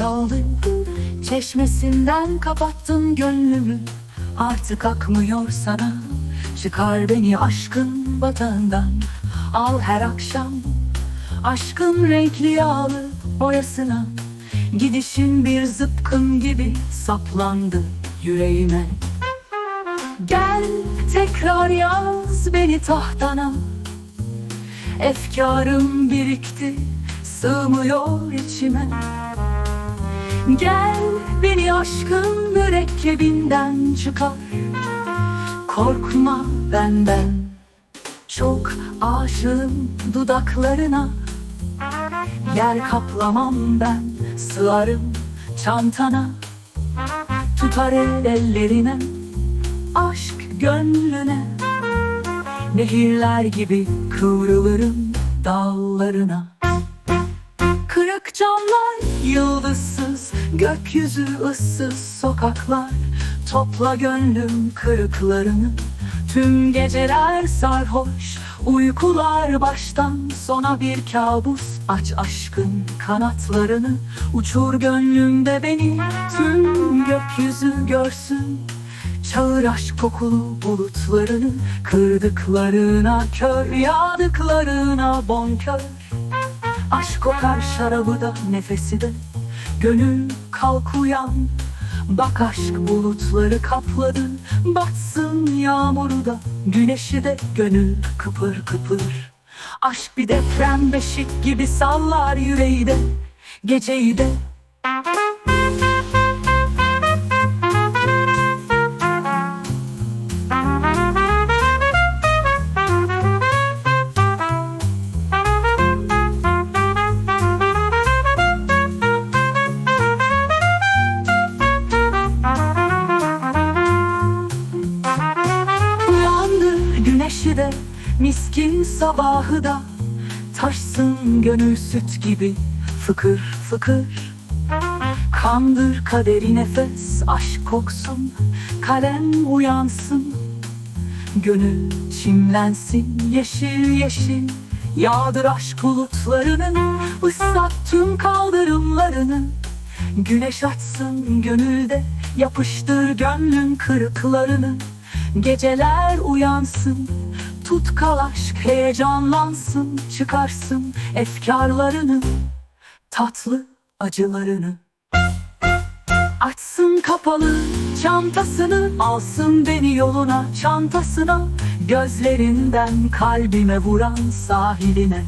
aldın Çeşmesinden kapattın gönlümü. Artık akmıyor sana. Çıkar beni aşkın batağından. Al her akşam Aşkın renkli yağlı boyasına. Gidişin bir zıpkın gibi saplandı yüreğime. Gel tekrar yaz beni tahtana. Efkarım birikti sığmıyor içime Gel beni aşkın mürekkebinden çıkar. Korkma benden. Çok aşığım dudaklarına. Yer kaplamam ben Sığarım çantana. Tutar el ellerine Aşk gönlüne. Nehirler gibi kıvrılırım dallarına. Kırık camlar, yıldızsız Gökyüzü ıssız sokaklar Topla gönlüm kırıklarını. Tüm geceler sarhoş Uykular baştan sona bir kabus. Aç aşkın kanatlarını Uçur gönlümde beni. Tüm gökyüzü görsün Çağır aşk kokulu bulutlarını. Kırdıklarına kör Yağdıklarına bonkör. Aşk kokar şarabı da nefesi de Gönül kalk uyan. Bak aşk bulutları kapladı. Batsın yağmuru da Güneşi de gönül kıpır kıpır. Aşk bir deprem beşik gibi sallar yüreği de Geceyi de güneşi de miskin sabahı da Taşsın gönül süt gibi fıkır fıkır. Kandır kaderi nefes aşk koksun Kalem uyansın. Gönül çimlensin yeşil yeşil Yağdır aşk bulutlarının ıslat tüm kaldırımlarını. Güneş açsın gönülde Yapıştır gönlün kırıklarını. Geceler uyansın Tut kal aşk heyecanlansın Çıkarsın efkarlarını Tatlı acılarını. Açsın kapalı çantasını Alsın beni yoluna çantasına Gözlerinden kalbime vuran sahiline